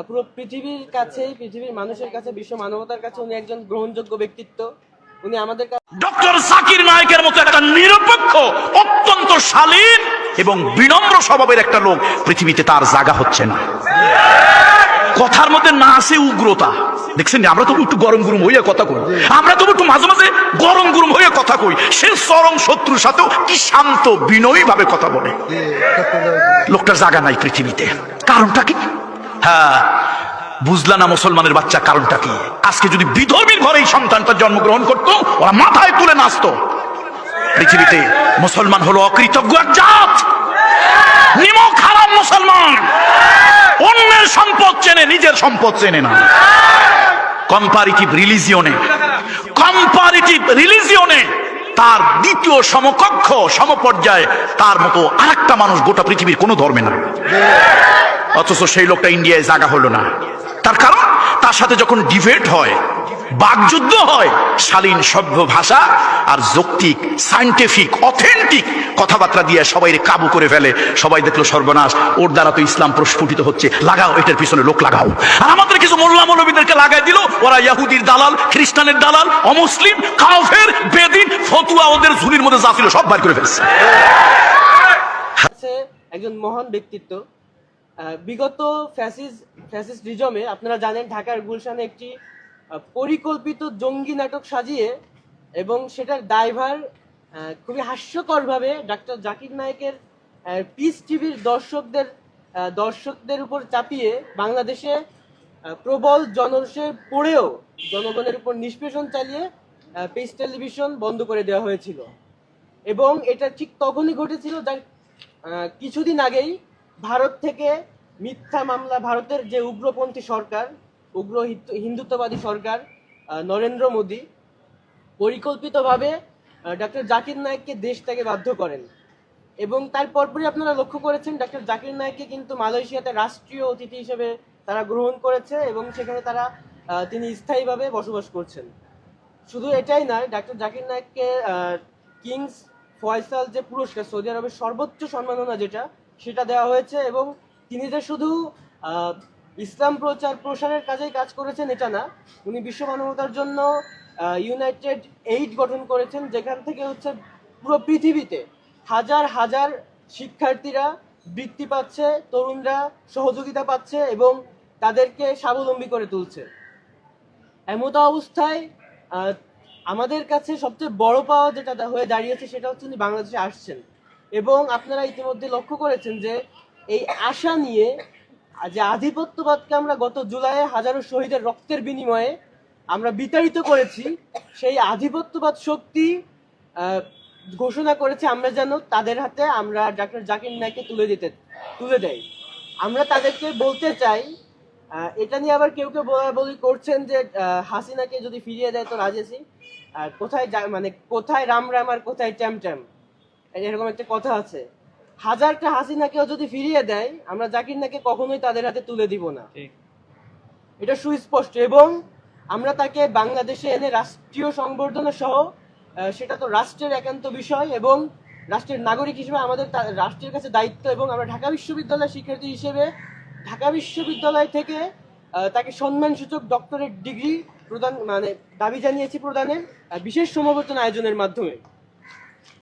পুরো পৃথিবীর কাছে পৃথিবীর মানুষের কাছে, বিশ্ব মানবতার কাছে উনি একজন গ্রহণযোগ্য ব্যক্তিত্ব। উনি আমাদের ডক্টর জাকির নায়কের মতো একটা নিরপেক্ষ, অত্যন্ত শালীন এবং বিনম্র স্বভাবের একটা লোক পৃথিবীতে তার জায়গা হচ্ছে না। কথার মধ্যে না আছে উগ্রতা। দেখছেন আমরা তো একটু গরম গরম হইয়া কথা কই। আমরা তো একটু মাঝে মাঝে গরম গরম হইয়া কথা কই। সে চরম শত্রুর সাথেও কি শান্ত বিনয়ী ভাবে কথা বলে। লোকটার জায়গা নাই পৃথিবীতে। কারণটা কি? হ্যাঁ বুঝলা না মুসলমানের বাচ্চা কারণটা কি? আজকে যদি বিধর্মীর ঘরে এই সন্তানটা জন্মগ্রহণ করতো, ওরা মাথায় তুলে নাচতো। পৃথিবীতে মুসলমান হলো অকৃতজ্ঞ এক জাত। নিমক হারাম মুসলমান। অন্যের সম্পদ চেনে, নিজের সম্পদ চেনে না। কম্পারিটিভ রিলিজিয়নে কম্পারিটিভ রিলিজিয়নে তার দ্বিতীয় সমকক্ষ, সমপর্যায়ে তার মতো আরেকটা মানুষ গোটা পৃথিবীর কোনো ধর্মে না অথচ সেই লোকটা ইন্ডিয়ায় জায়গা হলো না। তার কারণ, তার সাথে যখন ডিবেট হয়, বাকযুদ্ধ হয়, শালীন সভ্য ভাষা আর যৌক্তিক সাইন্টিফিক অথেন্টিক কথাবার্তা দিয়ে সবাই কাবু করে ফেলে। সবাই দেখল সর্বনাশ, ওর দ্বারা তো ইসলাম প্রস্ফুটিত হচ্ছে। লাগাও, এটার পিছনে লোক লাগাও। আর আমাদের কিছু মোল্লা মৌলবীদেরকে লাগাই দিল, ওরা ইয়াহুদির দালাল, খ্রিস্টানের দালাল, অমুসলিম, কাফের, বেদিন, ফতুয়া ওদের ঝুলির মধ্যে যা ছিল সব বার করে ফেলছে। একজন মহান ব্যক্তিত্ব বিগত ফ্যাসিস ফ্যাসিস্ট রিজমে আপনারা জানেন ঢাকার গুলশানে একটি পরিকল্পিত জঙ্গি নাটক সাজিয়ে এবং সেটার আহ, খুবই হাস্যকরভাবে ডাক্তার জাকির নায়েকের পিস টিভির দর্শকদের দর্শকদের উপর চাপিয়ে বাংলাদেশে প্রবল জনরোষে পড়েও জনগণের উপর নিষ্পেষণ চালিয়ে পিস টেলিভিশন বন্ধ করে দেওয়া হয়েছিল। এবং এটা ঠিক তখনই ঘটেছিল যার কিছুদিন আগেই ভারত থেকে মিথ্যা মামলা, ভারতের যে উগ্রপন্থী সরকার, উগ্র হিন্দুত্ববাদী সরকার নরেন্দ্র মোদী, পরিকল্পিতভাবে ডক্টর জাকির নায়েককে দেশ থেকে বাধ্য করেন। এবং তার পরপরই আপনারা লক্ষ্য করেছেন ডক্টর জাকির নায়েককে কিন্তু মালয়েশিয়াতে রাষ্ট্রীয় অতিথি হিসেবে তারা গ্রহণ করেছে এবং সেখানে তারা তিনি স্থায়ীভাবে বসবাস করছেন। শুধু এটাই নয়, ডাক্তার জাকির নায়েককে কিংস ফয়সাল যে পুরস্কার, সৌদি আরবের সর্বোচ্চ সম্মাননা যেটা সেটা দেওয়া হয়েছে এবং তিনি যে শুধু ইসলাম প্রচার প্রসারের কাজেই কাজ করেছেন এটা না, উনি বিশ্ব মানবতার জন্য ইউনাইটেড এইড গঠন করেছেন, যেখান থেকে হচ্ছে পুরো পৃথিবীতে হাজার হাজার শিক্ষার্থীরা বৃত্তি পাচ্ছে, তরুণরা সহযোগিতা পাচ্ছে এবং তাদেরকে স্বাবলম্বী করে তুলছে। এমতো অবস্থায় আমাদের কাছে সবচেয়ে বড় পাওয়া যেটা হয়ে দাঁড়িয়েছে সেটা হচ্ছে উনি বাংলাদেশে আসছেন। এবং আপনারা ইতিমধ্যে লক্ষ্য করেছেন যে এই আশা নিয়ে যে আধিপত্যবাদকে আমরা গত জুলাইয়ে হাজারো শহীদের রক্তের বিনিময়ে আমরা বিতাড়িত করেছি, সেই আধিপত্যবাদ শক্তি ঘোষণা করেছে আমরা যেন তাদের হাতে আমরা ডাক্তার জাকির নাইকে তুলে দিতে, তুলে দেয় আমরা তাদেরকে বলতে চাই এটা নিয়ে আবার কেউ কেউ বলা করছেন যে হাসিনাকে যদি ফিরিয়ে দেয় তো আর কোথায় মানে কোথায় রাম রাম আর কোথায় ট্যাম ট্যাম? এরকম একটা কথা আছে। হাজারটা হাসিনাকেও যদি ফিরিয়ে দেয় আমরা জাকির নাকে কখনোই তাদের হাতে তুলে দিব না। এটা সুস্পষ্ট। এবং আমরা তাকে বাংলাদেশে এনে রাষ্ট্রীয় সংবর্ধনা সহ সেটা তো রাষ্ট্রের একান্ত বিষয় এবং রাষ্ট্রের নাগরিক হিসেবে আমাদের রাষ্ট্রের কাছে দায়িত্ব এবং আমরা ঢাকা বিশ্ববিদ্যালয়ের শিক্ষার্থী হিসেবে ঢাকা বিশ্ববিদ্যালয় থেকে তাকে সম্মানসূচক ডক্টরেট ডিগ্রি প্রদান মানে দাবি জানিয়েছি প্রদানের বিশেষ সমাবর্তন আয়োজনের মাধ্যমে।